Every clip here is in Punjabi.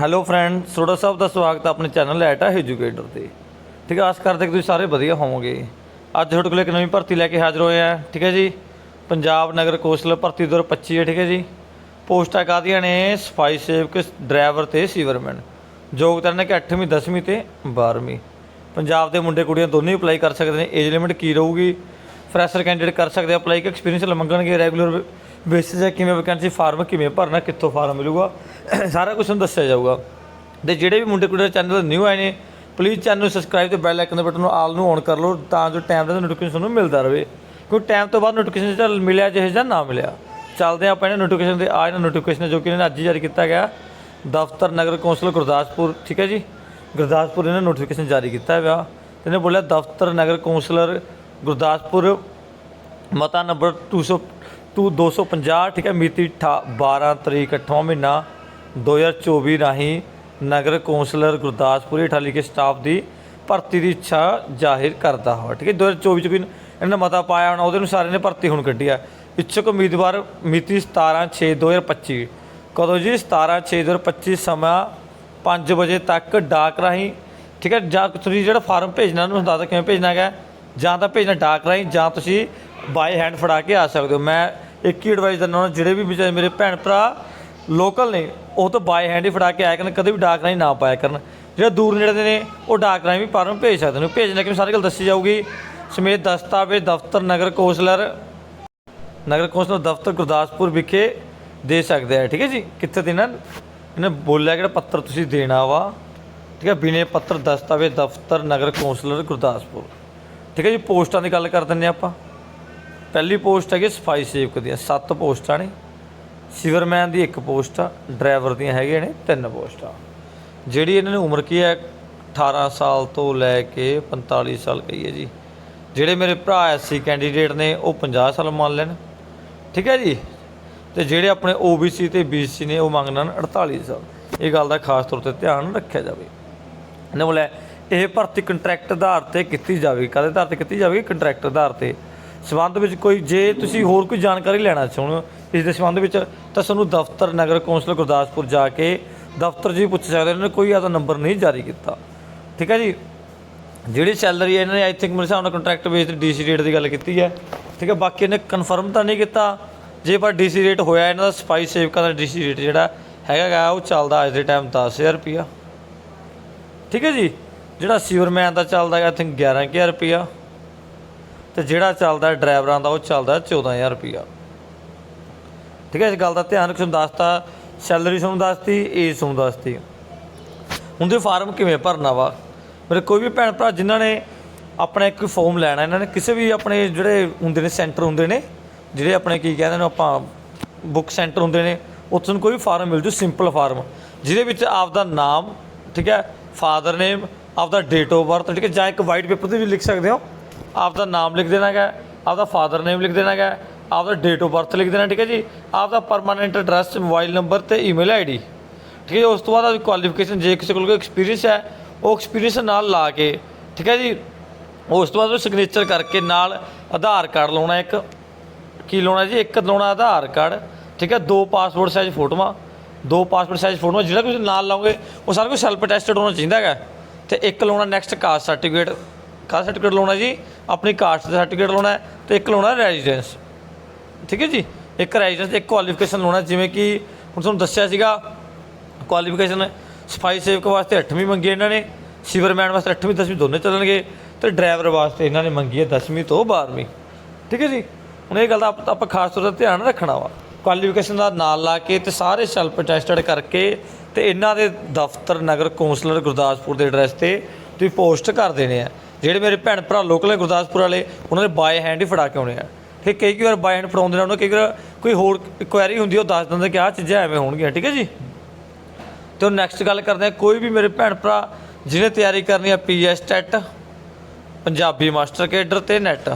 ਹੈਲੋ ਫਰੈਂਡ ਤੁਹਾਡਾ ਸਾਹਿਬ ਦਾ ਸਵਾਗਤ ਹੈ ਆਪਣੇ ਚੈਨਲ ਐਟਾ ਐਜੂਕੇਟਰ ਤੇ। ਠੀਕ ਹੈ, ਆਸ ਕਰਦੇ ਕਿ ਤੁਸੀਂ ਸਾਰੇ ਵਧੀਆ ਹੋਵੋਗੇ। ਅੱਜ ਤੁਹਾਡੇ ਕੋਲ ਇੱਕ ਨਵੀਂ ਭਰਤੀ ਲੈ ਕੇ ਹਾਜ਼ਰ ਹੋਏ ਆ ਠੀਕ ਹੈ ਜੀ। ਪੰਜਾਬ ਨਗਰ ਕੌਂਸਲ ਭਰਤੀ 2025 ਹੈ, ਠੀਕ ਹੈ ਜੀ। ਪੋਸਟਾਂ ਕਾਹਦੀਆਂ ਨੇ? ਸਫ਼ਾਈ ਸੇਵਕ, ਡਰਾਈਵਰ ਤੇ ਸੀਵਰਮੈਨ। ਯੋਗਤਾ ਨੇ ਕਿ 8ਵੀਂ 10ਵੀਂ ਤੇ 12ਵੀਂ ਪੰਜਾਬ ਦੇ ਮੁੰਡੇ ਕੁੜੀਆਂ ਦੋਨੇ ਹੀ ਅਪਲਾਈ ਕਰ ਸਕਦੇ ਨੇ। ਏਜ ਲਿਮਿਟ ਕੀ ਰਹੂਗੀ? ਫਰੈਸ਼ਰ ਕੈਂਡੀਡੇਟ ਕਰ ਸਕਦੇ ਆ ਅਪਲਾਈ ਕਿ ਐਕਸਪੀਰੀਅੰਸ ਮੰਗਣਗੇ ਰੈਗੂਲਰ ਬੇਸਿਸ ਹੈ ਕਿਵੇਂ ਵੈਕੈਂਸੀ ਫਾਰਮ ਕਿਵੇਂ ਭਰਨਾ, ਕਿੱਥੋਂ ਫਾਰਮ ਮਿਲੂਗਾ, ਸਾਰਾ ਕੁਝ ਤੁਹਾਨੂੰ ਦੱਸਿਆ ਜਾਊਗਾ। ਤੇ ਜਿਹੜੇ ਵੀ ਮੁੰਡੇ ਕੁੜੀਆਂ ਚੈਨਲ ਨਿਊ ਆਏ ਨੇ ਪਲੀਜ਼ ਚੈਨਲ ਨੂੰ ਸਬਸਕ੍ਰਾਈਬ ਤੇ ਬੈਲ ਆਈਕਨ ਦੇ ਬਟਨ ਨੂੰ ਆਲ ਨੂੰ ਔਨ ਕਰ ਲਓ, ਤਾਂ ਜੋ ਟਾਈਮ ਦਾ ਨੋਟੀਫਿਕੇਸ਼ਨ ਤੁਹਾਨੂੰ ਮਿਲਦਾ ਰਹੇ। ਕਿਉਂਕਿ ਟਾਈਮ ਤੋਂ ਬਾਅਦ ਨੋਟੀਫਿਕੇਸ਼ਨ ਚੱਲ ਮਿਲਿਆ ਜਿਹੇ ਜਾਂ ਨਾ ਮਿਲਿਆ। ਚੱਲਦੇ ਆਪਾਂ ਇਹਨਾਂ ਨੋਟੀਫਿਕੇਸ਼ਨ ਦੇ ਆ ਇਹਨਾਂ ਨੋਟੀਫਿਕੇਸ਼ਨ ਜੋ ਕਿ ਇਹਨਾਂ ਨੇ ਅੱਜ ਹੀ ਜਾਰੀ ਕੀਤਾ ਗਿਆ। ਦਫ਼ਤਰ, ਨਗਰ ਕੌਂਸਲ, ਗੁਰਦਾਸਪੁਰ, ਠੀਕ ਹੈ ਜੀ? ਗੁਰਦਾਸਪੁਰ ਇਹਨਾਂ ਨੋਟੀਫਿਕੇਸ਼ਨ ਜਾਰੀ ਕੀਤਾ ਹੈਗਾ। ਤੇ ਇਹਨੇ ਬੋਲਿਆ ਦਫ਼ਤਰ, ਨਗਰ ਕੌਂਸਲਰ, ਗੁਰਦਾਸਪੁਰ, ਮਤਾ ਨੰਬਰ 200 ਟੂ 250 ਠੀਕ ਹੈ, ਮਿਤੀ 12 ਤਰੀਕ 8ਵਾਂ ਮਹੀਨਾ 2024 ਰਾਹੀਂ ਨਗਰ ਕੌਂਸਲਰ ਗੁਰਦਾਸਪੁਰ ਹੇਠਾਂ ਲਿਖੇ ਸਟਾਫ ਦੀ ਭਰਤੀ ਦੀ ਇੱਛਾ ਜ਼ਾਹਿਰ ਕਰਦਾ ਹੋਇਆ, ਠੀਕ ਹੈ 2024 ਚ ਵੀ ਇਹਨਾਂ ਨੇ ਮਤਾ ਪਾਇਆ ਹੋਣਾ, ਉਹਦੇ ਅਨੁਸਾਰ ਇਹਨੇ ਭਰਤੀ ਹੁਣ ਕੱਢੀ ਆ ਇੱਛੁਕ ਉਮੀਦਵਾਰ ਮਿਤੀ 17 6 2025 ਕਦੋਂ ਜੀ? 17 6 2025 ਸਮਾਂ 5 ਵਜੇ ਤੱਕ ਡਾਕ ਰਾਹੀਂ, ਠੀਕ ਹੈ, ਜਾਂ ਤੁਸੀਂ ਜਿਹੜਾ ਫਾਰਮ ਭੇਜਣਾ, ਉਹਨੂੰ ਦੱਸ ਦਿਓ ਕਿਵੇਂ ਭੇਜਣਾ ਹੈਗਾ, ਜਾਂ ਤਾਂ ਭੇਜਣਾ ਡਾਕ ਰਾਹੀਂ, ਜਾਂ ਤੁਸੀਂ ਬਾਈ ਹੈਂਡ ਫੜਾ ਕੇ ਆ ਸਕਦੇ ਹੋ। ਮੈਂ ਇੱਕ ਹੀ ਐਡਵਾਈਸ ਦਿੰਦਾ ਹਾਂ ਜਿਹੜੇ ਵੀ ਵਿਚਾਰੇ ਮੇਰੇ ਭੈਣ ਭਰਾ ਲੋਕਲ ਨੇ, ਉਹ ਤਾਂ ਬਾਏ ਹੈਂਡ ਹੀ ਫੜਾ ਕੇ ਆਇਆ ਕਰਨ, ਕਦੇ ਵੀ ਡਾਕ ਰਾਹੀਂ ਨਾ ਪਾਇਆ ਕਰਨ। ਜਿਹੜੇ ਦੂਰ ਨੇੜੇ ਦੇ ਨੇ, ਉਹ ਡਾਕ ਰਾਹੀਂ ਵੀ ਨੂੰ, ਭੇਜ ਸਕਦੇ ਨੇ। ਭੇਜਣਾ ਕਿਵੇਂ ਸਾਰੀ ਗੱਲ ਦੱਸੀ ਜਾਊਗੀ। ਸਮੇਤ ਦਸਤਾਵੇਜ਼ ਦਫ਼ਤਰ ਨਗਰ ਕੌਂਸਲਰ, ਨਗਰ ਕੌਂਸਲ ਦਫ਼ਤਰ ਗੁਰਦਾਸਪੁਰ ਵਿਖੇ ਦੇ ਸਕਦੇ ਆ। ਠੀਕ ਹੈ ਜੀ? ਕਿੱਥੇ ਦੇਣਾ? ਇਹਨੇ ਬੋਲਿਆ ਕਿਹੜਾ ਪੱਤਰ ਤੁਸੀਂ ਦੇਣਾ ਵਾ? ਠੀਕ ਹੈ, ਬਿਨੇ ਪੱਤਰ ਦਸਤਾਵੇਜ਼ ਦਫ਼ਤਰ ਨਗਰ ਕੌਂਸਲਰ ਗੁਰਦਾਸਪੁਰ। ਠੀਕ ਹੈ ਜੀ, ਪੋਸਟਾਂ ਦੀ ਗੱਲ ਕਰ ਦਿੰਦੇ ਹਾਂ ਆਪਾਂ। ਪਹਿਲੀ ਪੋਸਟ ਹੈਗੀ ਸਫ਼ਾਈ ਸੇਵਕ ਦੀਆਂ ਸੱਤ ਪੋਸਟਾਂ ਨੇ। ਸਿਵਰਮੈਨ ਦੀ ਇੱਕ ਪੋਸਟ ਆ, ਡਰਾਈਵਰ ਦੀਆਂ ਹੈਗੀਆਂ ਨੇ ਤਿੰਨ ਪੋਸਟਾਂ। ਜਿਹੜੀ ਇਹਨਾਂ ਨੇ ਉਮਰ ਕੀ ਹੈ? 18 ਸਾਲ ਤੋਂ ਲੈ ਕੇ 45 ਸਾਲ ਕਹੀਏ ਜੀ। ਜਿਹੜੇ ਮੇਰੇ ਭਰਾ ਐਸਸੀ ਕੈਂਡੀਡੇਟ ਨੇ, ਉਹ 50 ਸਾਲ ਮੰਨ ਲੈਣ। ਠੀਕ ਹੈ ਜੀ? ਤੇ ਜਿਹੜੇ ਆਪਣੇ OBC ਤੇ BC ਨੇ, ਉਹ ਮੰਗਣਾ 48 ਸਾਲ। ਇਹ ਗੱਲ ਦਾ ਖਾਸ ਤੌਰ ਤੇ ਧਿਆਨ ਰੱਖਿਆ ਜਾਵੇ। ਇਹਨੇ ਬੋਲਿਆ ਇਹ ਭਰਤੀ ਕੰਟਰੈਕਟ ਆਧਾਰ ਤੇ ਕੀਤੀ ਜਾਵੇਗੀ ਕਾਹਦੇ ਆਧਾਰ ਤੇ ਕੀਤੀ ਜਾਵੇਗੀ ਕੰਟਰੈਕਟ ਆਧਾਰ ਤੇ ਸਬੰਧ ਵਿੱਚ ਕੋਈ ਜੇ ਤੁਸੀਂ ਹੋਰ ਕੋਈ ਜਾਣਕਾਰੀ ਲੈਣਾ ਚਾਹੁੰਦੇ ਹੋ ਇਸ ਦੇ ਸਬੰਧ ਵਿੱਚ ਤਾਂ ਤੁਹਾਨੂੰ ਦਫ਼ਤਰ, ਨਗਰ ਕੌਂਸਲ ਗੁਰਦਾਸਪੁਰ ਜਾ ਕੇ ਦਫ਼ਤਰ ਜੀ ਪੁੱਛ ਸਕਦੇ ਇਹਨਾਂ ਨੇ, ਕੋਈ ਆਦਾ ਨੰਬਰ ਨਹੀਂ ਜਾਰੀ ਕੀਤਾ। ਠੀਕ ਹੈ ਜੀ? ਜਿਹੜੀ ਸੈਲਰੀ ਇਹਨਾਂ ਨੇ ਆਈ ਥਿੰਕ ਮੇਰੇ ਹਿਸਾਬ ਨਾਲ ਕੰਟਰੈਕਟ ਬੇਸ ਤੇ ਡੀਸੀ ਰੇਟ ਦੀ ਗੱਲ ਕੀਤੀ ਹੈ। ਠੀਕ ਹੈ, ਬਾਕੀ ਇਹਨੇ ਕਨਫਰਮ ਤਾਂ ਨਹੀਂ ਕੀਤਾ। ਜੇ ਪਰ ਡੀਸੀ ਰੇਟ ਹੋਇਆ, ਇਹਨਾਂ ਦਾ ਸਫ਼ਾਈ ਸੇਵਕਾਂ ਦਾ ਡੀਸੀ ਰੇਟ ਜਿਹੜਾ ਹੈਗਾ ਗਾ, ਉਹ ਚੱਲਦਾ ਅੱਜ ਦੇ ਟਾਈਮ 10000 ਰੁਪਿਆ ਠੀਕ ਹੈ ਜੀ? ਜਿਹੜਾ ਸੀਵਰਮੈਨ ਦਾ ਚੱਲਦਾ ਹੈ ਆਈ ਥਿੰਕ 11000 ਰੁਪਿਆ ਤੇ ਜਿਹੜਾ ਚੱਲਦਾ ਡਰਾਈਵਰਾਂ ਦਾ, ਉਹ ਚੱਲਦਾ 14000 ਰੁਪਿਆ ਠੀਕ ਹੈ, ਇਸ ਗੱਲ ਦਾ ਧਿਆਨ ਰੱਖੋ ਦੱਸਤਾ, ਸੈਲਰੀ ਤੁਹਾਨੂੰ ਦੱਸਤੀ, ਏਜ ਤੁਹਾਨੂੰ ਦੱਸਤੀ। ਹੁਣ ਦੇ ਫਾਰਮ ਕਿਵੇਂ ਭਰਨਾ ਵਾ। ਮੇਰੇ ਕੋਈ ਵੀ ਭੈਣ ਭਰਾ ਜਿਨ੍ਹਾਂ ਨੇ ਆਪਣਾ ਇੱਕ ਫਾਰਮ ਲੈਣਾ, ਇਹਨਾਂ ਨੇ ਕਿਸੇ ਵੀ ਆਪਣੇ ਜਿਹੜੇ ਹੁੰਦੇ ਨੇ ਸੈਂਟਰ ਹੁੰਦੇ ਨੇ, ਜਿਹੜੇ ਆਪਣੇ ਕੀ ਕਹਿੰਦੇ ਨੇ, ਆਪਾਂ ਬੁੱਕ ਸੈਂਟਰ ਹੁੰਦੇ ਨੇ, ਉੱਥੋਂ ਕੋਈ ਵੀ ਫਾਰਮ ਮਿਲ ਜੂ ਸਿੰਪਲ ਫਾਰਮ। ਜਿਹਦੇ ਵਿੱਚ ਆਪਦਾ ਨਾਮ, ਠੀਕ ਹੈ ਫਾਦਰ ਨੇਮ ਆਪਦਾ ਡੇਟ ਆਫ ਬਰਥ ਠੀਕ ਹੈ, ਜਾਂ ਇੱਕ ਵਾਈਟ ਪੇਪਰ ਤੇ ਵੀ ਲਿਖ ਸਕਦੇ ਹੋ। ਆਪਦਾ ਨਾਮ ਲਿਖ ਦੇਣਾ ਹੈ ਆਪਦਾ ਫਾਦਰ ਨੇਮ ਲਿਖ ਦੇਣਾ ਹੈ ਆਪਦਾ ਡੇਟ ਆਫ ਬਰਥ ਲਿਖ ਦੇਣਾ ਠੀਕ ਹੈ ਜੀ? ਆਪਦਾ ਪਰਮਾਨੈਂਟ ਐਡਰੈਸ ਮੋਬਾਈਲ ਨੰਬਰ ਤੇ ਈਮੇਲ ਆਈਡੀ ਠੀਕ ਹੈ ਜੀ, ਉਸ ਤੋਂ ਬਾਅਦ ਆਪਦੀ ਕੁਆਲੀਫਿਕੇਸ਼ਨ ਜੇ ਕਿਸੇ ਕੋਲ ਕੋਈ ਐਕਸਪੀਰੀਅੰਸ ਹੈ ਉਹ ਐਕਸਪੀਰੀਅੰਸ ਨਾਲ ਲਾ ਕੇ ਠੀਕ ਹੈ ਜੀ? ਉਸ ਤੋਂ ਬਾਅਦ ਉਹ ਸਿਗਨੇਚਰ ਕਰਕੇ ਨਾਲ ਆਧਾਰ ਕਾਰਡ ਲਾਉਣਾ ਇੱਕ। ਕੀ ਲਾਉਣਾ ਜੀ? ਇੱਕ ਲਾਉਣਾ ਆਧਾਰ ਕਾਰਡ ਠੀਕ ਹੈ? ਦੋ ਪਾਸਪੋਰਟ ਸਾਈਜ਼ ਫੋਟੋਆਂ ਦੋ ਪਾਸਪੋਰਟ ਸਾਈਜ਼ ਫੋਟੋਆਂ ਜਿਹੜਾ ਤੁਸੀਂ ਨਾਲ ਲਾਓਗੇ ਉਹ ਸਾਰਾ ਕੁਝ ਸੈਲਫ ਅਟੈਸਟਡ ਹੋਣਾ ਚਾਹੀਦਾ ਹੈਗਾ। ਤੇ ਇੱਕ ਲਾਉਣਾ next caste certificate caste certificate ਲਾਉਣਾ ਜੀ। ਆਪਣੀ ਕਾਸਟ ਦਾ ਸਰਟੀਫਿਕੇਟ ਲਾਉਣਾ ਹੈ ਤੇ ਇੱਕ ਲਾਉਣਾ ਰੈਜ਼ੀਡੈਂਸ ਠੀਕ ਹੈ ਜੀ? ਇੱਕ ਰੈਜ਼ੀਡੈਂਸ ਇੱਕ ਕੁਆਲੀਫਿਕੇਸ਼ਨ ਲਾਉਣਾ ਜਿਵੇਂ ਕਿ ਹੁਣ ਤੁਹਾਨੂੰ ਦੱਸਿਆ ਸੀਗਾ ਕੁਆਲੀਫਿਕੇਸ਼ਨ ਸਫ਼ਾਈ ਸੇਵਕ ਵਾਸਤੇ 8ਵੀਂ ਮੰਗੀ ਇਹਨਾਂ ਨੇ ਸੀਵਰਮੈਨ ਵਾਸਤੇ 8ਵੀਂ 10ਵੀਂ ਦੋਨੇ ਚੱਲਣਗੇ ਤੇ ਡਰਾਈਵਰ ਵਾਸਤੇ ਇਹਨਾਂ ਨੇ ਮੰਗੀ ਹੈ 10ਵੀਂ ਤੋਂ 12ਵੀਂ ਠੀਕ ਹੈ ਜੀ? ਹੁਣ ਇਹ ਗੱਲ ਦਾ ਆਪਾਂ ਖਾਸ ਤੌਰ ਤੇ ਧਿਆਨ ਰੱਖਣਾ ਵਾ। ਕੁਆਲੀਫਿਕੇਸ਼ਨ ਦਾ ਨਾਲ ਲਾ ਕੇ ਤੇ ਸਾਰੇ ਸੈਲਫ ਅਟੈਸਟਡ ਕਰਕੇ ਤੇ ਇਹਨਾਂ ਦੇ ਦਫ਼ਤਰ, ਨਗਰ ਕੌਂਸਲਰ ਗੁਰਦਾਸਪੁਰ ਦੇ ਐਡਰੈਸ ਤੇ ਤੁਸੀਂ ਪੋਸਟ ਕਰ ਦੇਣੇ ਆ। ਜਿਹੜੇ ਮੇਰੇ ਭੈਣ ਭਰਾ ਲੋਕਲ ਨੇ ਗੁਰਦਾਸਪੁਰ ਵਾਲੇ, ਉਹਨਾਂ ਨੇ ਬਾਏ ਹੈਂਡ ਹੀ ਫੜਾ ਕੇ ਆਉਣੇ ਆ। ਠੀਕ ਕਈ ਕਈ ਵਾਰ ਬਾਏ ਹੈਂਡ ਫੜਾਉਂਦੇ ਨੇ, ਉਹਨਾਂ ਕਈ ਵਾਰ ਕੋਈ ਹੋਰ ਕੁਐਰੀ ਹੁੰਦੀ ਉਹ ਦੱਸ ਦਿੰਦੇ ਕਿ ਆਹ ਚੀਜ਼ਾਂ ਐਵੇਂ ਹੋਣਗੀਆਂ, ਠੀਕ ਹੈ ਜੀ? ਤੇ ਹੁਣ ਨੈਕਸਟ ਗੱਲ ਕਰਦੇ ਹਾਂ ਕੋਈ ਵੀ ਮੇਰੇ ਭੈਣ ਭਰਾ ਜਿਹਨੇ ਤਿਆਰੀ ਕਰਨੀ ਹੈ PS TET Punjabi master cadre ਤੇ ਨੈਟ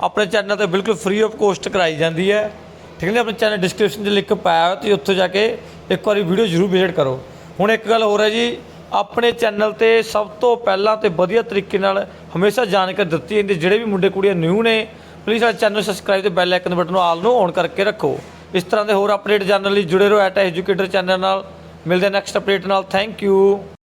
ਆਪਣੇ ਚੈਨਲ ਤੇ ਬਿਲਕੁਲ ਫ੍ਰੀ ਆਫ ਕੋਸਟ ਕਰਾਈ ਜਾਂਦੀ ਹੈ। ਠੀਕ ਹੈ ਜੀ, ਆਪਣੇ ਚੈਨਲ ਡਿਸਕ੍ਰਿਪਸ਼ਨ 'ਚ ਲਿੰਕ ਪਾਇਆ ਹੋਇਆ, ਤੁਸੀਂ ਉੱਥੇ ਜਾ ਕੇ ਇੱਕ ਵਾਰੀ ਵੀਡੀਓ ਜ਼ਰੂਰ ਵਿਜ਼ਿਟ ਕਰੋ। ਹੁਣ ਇੱਕ ਗੱਲ ਹੋਰ ਹੈ ਜੀ ਆਪਣੇ ਚੈਨਲ ਤੇ ਸਭ ਤੋਂ ਪਹਿਲਾਂ ਤੇ ਵਧੀਆ ਤਰੀਕੇ ਨਾਲ ਹਮੇਸ਼ਾ ਜਾਣਕਾਰੀ ਦਿੱਤੀ ਜਾਂਦੀ ਹੈ। ਜਿਹੜੇ ਵੀ ਮੁੰਡੇ ਕੁੜੀਆਂ ਨਿਊ ਨੇ ਪਲੀਜ਼ ਸਾਡੇ ਚੈਨਲ ਨੂੰ ਸਬਸਕ੍ਰਾਈਬ ਤੇ ਬੈਲ ਆਈਕਨ ਬਟਨ ਨੂੰ ਆਲ ਨੂੰ ਔਨ ਕਰਕੇ ਰੱਖੋ। ਇਸ ਤਰ੍ਹਾਂ ਦੇ ਹੋਰ ਅਪਡੇਟ ਜਾਣਨ ਲਈ ਜੁੜੇ ਰਹੋ ਐਟ ਐਜੂਕੇਟਰ ਚੈਨਲ ਨਾਲ। ਮਿਲਦੇ ਨੈਕਸਟ ਅਪਡੇਟ ਨਾਲ। Thank you